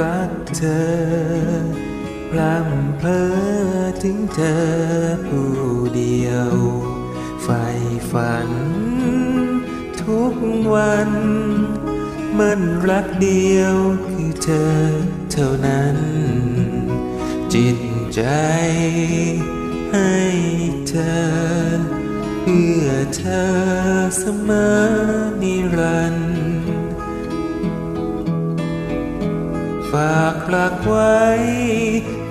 รักเธอพรำเพอถึงเธอผู้เดียวใฝ่ฝัน ทุกวัน มันรักเดียวคือเธอเท่านั้น จิตใจให้เธอ เพื่อเธอเสมอนิรันดร์ ฝากหลักไว้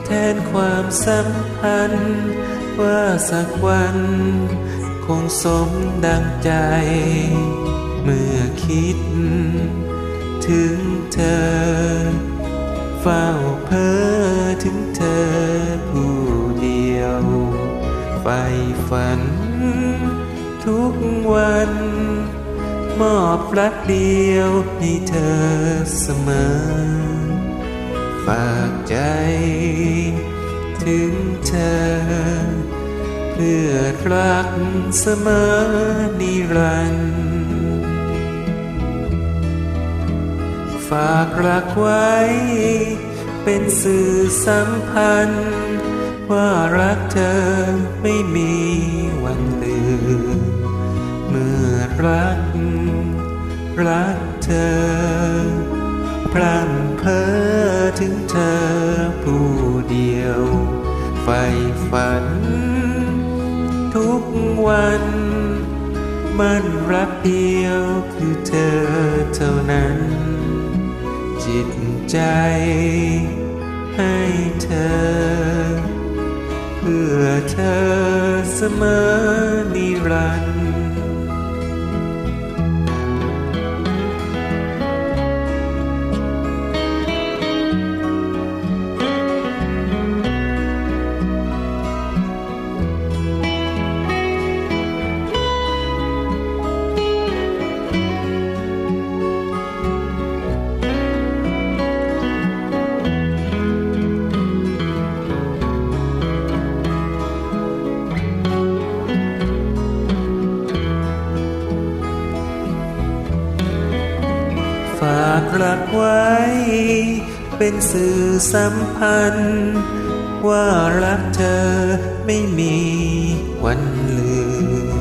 แทนความสัมพันธ์ ว่าสักวัน คงสมดังใจ เมื่อคิด ถึงเธอ เฝ้าเพ้อถึงเธอผู้เดียวใฝ่ฝัน ทุกวันมอบรักเดียวให้เธอเสมอ ฝากใจ ถึงเธอ เพื่อรักเสมอนิรันดร์ฝากรักไว้ เป็นสื่อสัมพันธ์ ว่ารักเธอไม่มีวันลืมเมื่อรัก รักเธอ พร่ำเพ้อถึงเธอผู้เดียวใฝ่ฝัน ทุกวัน มันรักเดียวคือเธอเท่านั้น จิตใจให้เธอ เพื่อเธอเสมอนิรันดร์ากรักไว้ เป็นสื่อสัมพันธ์ ว่ารักเธอไม่มีวันลืม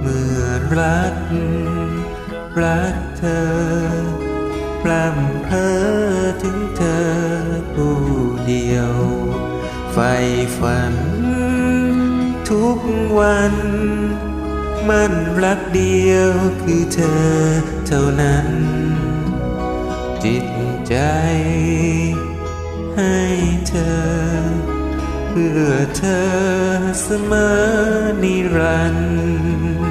เมื่อรัก รักเธอพร่ำเพ้อถึงเธอผู้เดียวใฝ่ฝัน ทุกวันมันรักเดียวคือเธอเท่านั้น จิตใจ ให้เธอ เพื่อเธอเสมอนิรันดร์